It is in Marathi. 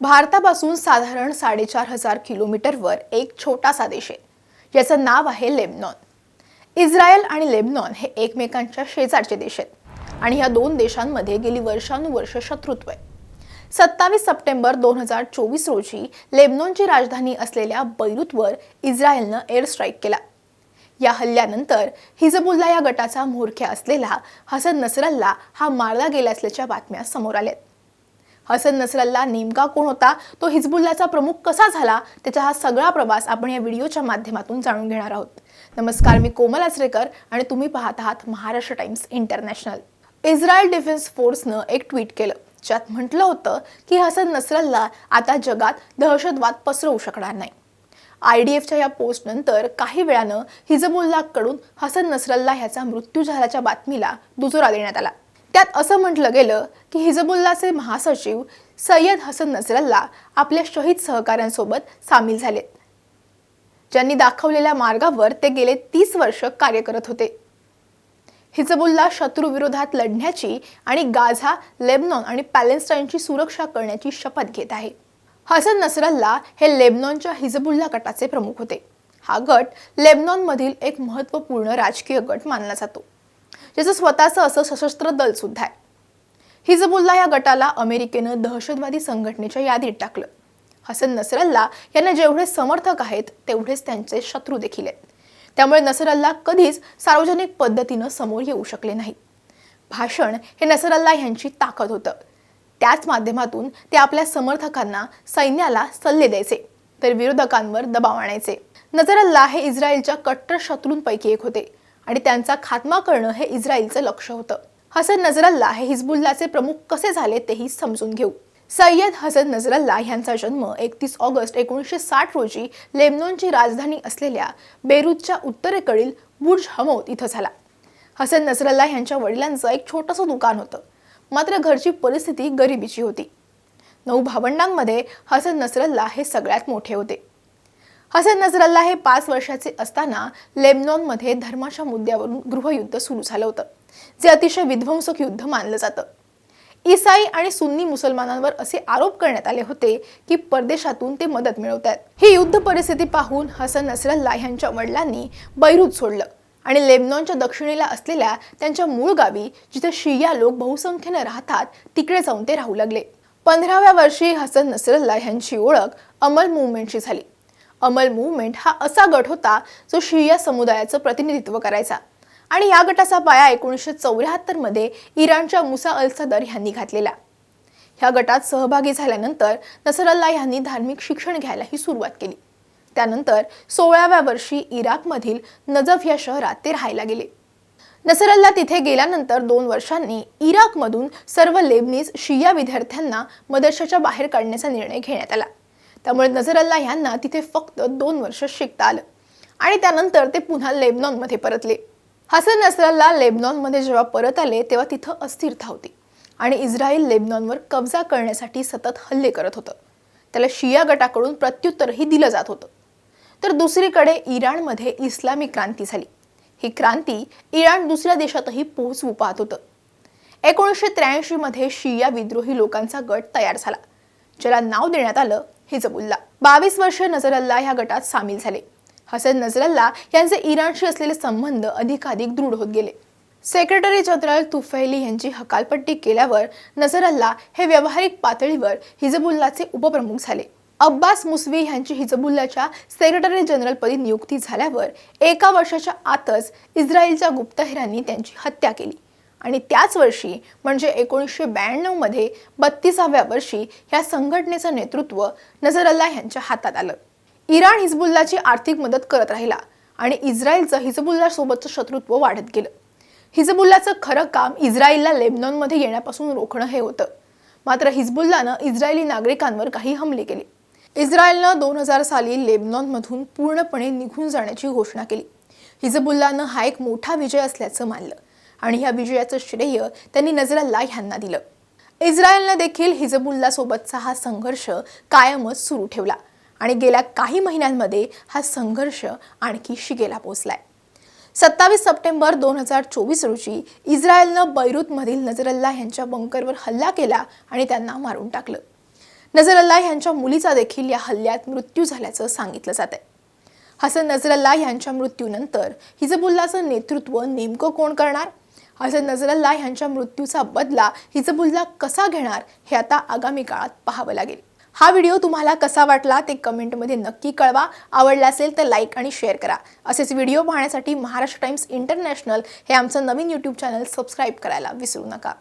भारतापासून साधारण साडेचार हजार किलोमीटरवर एक छोटासा देश आहे. ज्याचं नाव आहे लेबनॉन. इस्रायल आणि लेबनॉन हे एकमेकांच्या शेजारचे देश आहेत आणि या दोन देशांमध्ये गेली वर्षानुवर्ष शत्रुत्व आहे. सत्तावीस सप्टेंबर दोन हजार चोवीस रोजी लेबनॉनची राजधानी असलेल्या बैरूतवर इस्रायलनं एअर स्ट्राईक केला. या हल्ल्यानंतर हिजबुल्ला या गटाचा मोर्ख्या असलेला हसन नसरल्ला हा मारला गेला असल्याच्या बातम्या समोर आल्यात. हसन नसरल्ला नेमका कोण होता? तो हिजबुल्लाचा प्रमुख कसा झाला? त्याचा हा सगळा प्रवास आपण या व्हिडिओच्या माध्यमातून जाणून घेणार आहोत. नमस्कार मी कोमल आचरेकर आणि तुम्ही पाहत आहात Maharashtra times international. Israel defence फोर्सनं एक ट्विट केलं ज्यात म्हटलं होतं की हसन नसरल्ला आता जगात दहशतवाद पसरवू शकणार नाही. आय डी एफच्या या पोस्टनंतर काही वेळानं हिजबुल्लाकडून हसन नसरल्ला ह्याचा मृत्यू झाल्याच्या बातमीला दुजोरा देण्यात आला. त्यात असं म्हटलं गेलं की हिजबुल्लाचे महासचिव सय्यद हसन नसरल्ला आपल्या शहीद सहकाऱ्यांसोबत सामील झालेत ज्यांनी दाखवलेल्या मार्गावर ते गेले तीस वर्ष कार्य करत होते. हिजबुल्ला शत्रूविरोधात लढण्याची आणि गाझा लेबनॉन आणि पॅलेस्टाईनची सुरक्षा करण्याची शपथ घेत आहे. हसन नसरल्ला हे लेबनॉनच्या हिजबुल्ला गटाचे प्रमुख होते. हा गट लेबनॉनमधील एक महत्त्वपूर्ण राजकीय गट मानला जातो. ज्याचं स्वतःचं असं सशस्त्र दल सुद्धा आहे. हिजबुल्ला या गटाला अमेरिकेनं दहशतवादी संघटनेच्या यादीत टाकलं. हसन नसरल्ला यांना जेवढे समर्थक आहेत तेवढेच त्यांचे शत्रू देखील आहेत. त्यामुळे नसरल्ला कधीच सार्वजनिक पद्धतीनं समोर येऊ शकले नाही. भाषण हे नसरल्ला यांची ताकद होतं. त्याच माध्यमातून ते आपल्या समर्थकांना सैन्याला सल्ले द्यायचे तर विरोधकांवर दबाव आणायचे. नजरल्ला हे इस्रायलच्या कट्टर शत्रूंपैकी एक होते. आणि त्यांचा खात्मा करणं हे इस्रायलचं लक्ष होतं. हसन नजरल्ला हे हिजबुल्लाचे प्रमुख कसे झाले तेही समजून घेऊ. सय्यद हसन नजरल्ला यांचा जन्म एकतीस ऑगस्ट एकोणीसशे साठ रोजी लेबनॉनची राजधानी असलेल्या बेरूतच्या उत्तरेकडील बुर्ज हमोत इथं झाला. हसन नजरल्ला यांच्या वडिलांचं एक छोटंसं दुकान होतं. मात्र घरची परिस्थिती गरिबीची होती. नऊ भावंडांमध्ये हसन नसरल्ला हे सगळ्यात मोठे होते. हसन नजरल्ला हे पाच वर्षाचे असताना लेबनॉनमध्ये धर्माच्या मुद्द्यावरून गृहयुद्ध सुरू झालं होतं जे अतिशय विध्वंसक युद्ध मानलं जातं. ईसाई आणि सुन्नी मुसलमानांवर असे आरोप करण्यात आले होते की परदेशातून ते मदत मिळवत आहेत ही युद्ध परिस्थिती पाहून हसन नसरल्ला यांच्या वडिलांनी बैरूत सोडलं आणि लेबनॉनच्या दक्षिणेला असलेल्या त्यांच्या मूळ गावी जिथे शिया लोक बहुसंख्येनं राहतात तिकडे जाऊन ते राहू लागले. पंधराव्या वर्षी हसन नसरल्ला यांची ओळख अमल मुवमेंटशी झाली. अमल मुवमेंट हा असा गट होता जो शिया समुदायाचं प्रतिनिधित्व करायचा. आणि या गटाचा पाया एकोणीसशे चौऱ्याहत्तरमध्ये इराणच्या मुसा अल सदर यांनी घातलेला. ह्या गटात सहभागी झाल्यानंतर नसरल्ला यांनी धार्मिक शिक्षण घ्यायलाही सुरुवात केली. त्यानंतर सोळाव्या वर्षी इराकमधील नजफ या शहरात ते राहायला गेले. नसरल्ला तिथे गेल्यानंतर दोन वर्षांनी इराकमधून सर्व लेबनीज शिया विद्यार्थ्यांना मदरशाच्या बाहेर काढण्याचा निर्णय घेण्यात आला. त्यामुळे नजरल्ला यांना तिथे फक्त दोन वर्ष शिकता आलं. आणि त्यानंतर ते पुन्हा लेबनॉनमध्ये परतले. हसन नसरल्ला लेबनॉनमध्ये जेव्हा परत आले तेव्हा तिथं अस्थिरता होती. आणि इस्रायल लेबनॉनवर कब्जा करण्यासाठी सतत हल्ले करत होतं. त्याला शिया गटाकडून प्रत्युत्तरही दिलं जात होतं. तर दुसरीकडे इराणमध्ये इस्लामी क्रांती झाली. ही क्रांती इराण दुसऱ्या देशातही पोहोचवू पाहत होतं. एकोणीसशे त्र्याऐंशीमध्ये शिया विद्रोही लोकांचा गट तयार झाला ज्याला नाव देण्यात आलं हिजबुल्ला बावीस वर्ष नजरअल्ला ह्या गटात सामील झाले. हसन नजरल्ला यांचे इराणशी असलेले संबंध अधिकाधिक दृढ होत गेले. सेक्रेटरी जनरल तुफैली यांची हकालपट्टी केल्यावर नजरल्ला हे व्यावहारिक पातळीवर हिजबुल्लाचे उपप्रमुख झाले. अब्बास मुसवी यांची हिजबुल्लाच्या सेक्रेटरी जनरलपदी नियुक्ती झाल्यावर एका वर्षाच्या आतच इस्रायलच्या गुप्तहेरांनी त्यांची हत्या केली. आणि त्याच वर्षी म्हणजे एकोणीसशे ब्याण्णवमध्ये बत्तीसाव्या वर्षी ह्या संघटनेचं नेतृत्व नजरअल्ला यांच्या हातात आलं. इराण हिजबुल्लाची आर्थिक मदत करत राहिला आणि इस्रायलचं हिजबुल्ला सोबतचं शत्रुत्व वाढत गेलं. हिजबुल्लाचं खरं काम इस्रायलला लेबनॉनमध्ये येण्यापासून रोखणं हे होतं. मात्र हिजबुल्लानं इस्रायली नागरिकांवर काही हमले केले. इस्रायलनं दोन हजार साली लेबनॉनमधून पूर्णपणे निघून जाण्याची घोषणा केली. हिजबुल्लानं हा एक मोठा विजय असल्याचं मानलं. आणि ह्या विजयाचं श्रेय त्यांनी नजरल्ला ह्यांना दिलं. इस्रायलनं देखील हिजबुल्ला सोबतचा हा संघर्ष कायमच सुरू ठेवला आणि गेल्या काही महिन्यांमध्ये हा संघर्ष आणखी शिगेला पोचलाय. सत्तावीस सप्टेंबर दोन हजार चोवीस रोजी इस्रायलनं बैरूतमधील नजरल्ला यांच्या बंकरवर हल्ला केला आणि त्यांना मारून टाकलं. नजरल्ला यांच्या मुलीचा देखील या हल्ल्यात मृत्यू झाल्याचं सांगितलं जात आहे हसन नजरल्ला यांच्या मृत्यूनंतर हिजबुल्लाचं नेतृत्व नेमकं कोण करणार? असं नजरल्ला ह्यांच्या मृत्यूचा बदला हिजबुल्ला कसा घेणार हे आता आगामी काळात पाहावं लागेल. हा व्हिडिओ तुम्हाला कसा वाटला ते कमेंटमध्ये नक्की कळवा. आवडला असेल तर लाईक आणि शेअर करा. असेच व्हिडिओ पाहण्यासाठी महाराष्ट्र टाइम्स इंटरनॅशनल हे आमचं नवीन यूट्यूब चॅनल सबस्क्राईब करायला विसरू नका.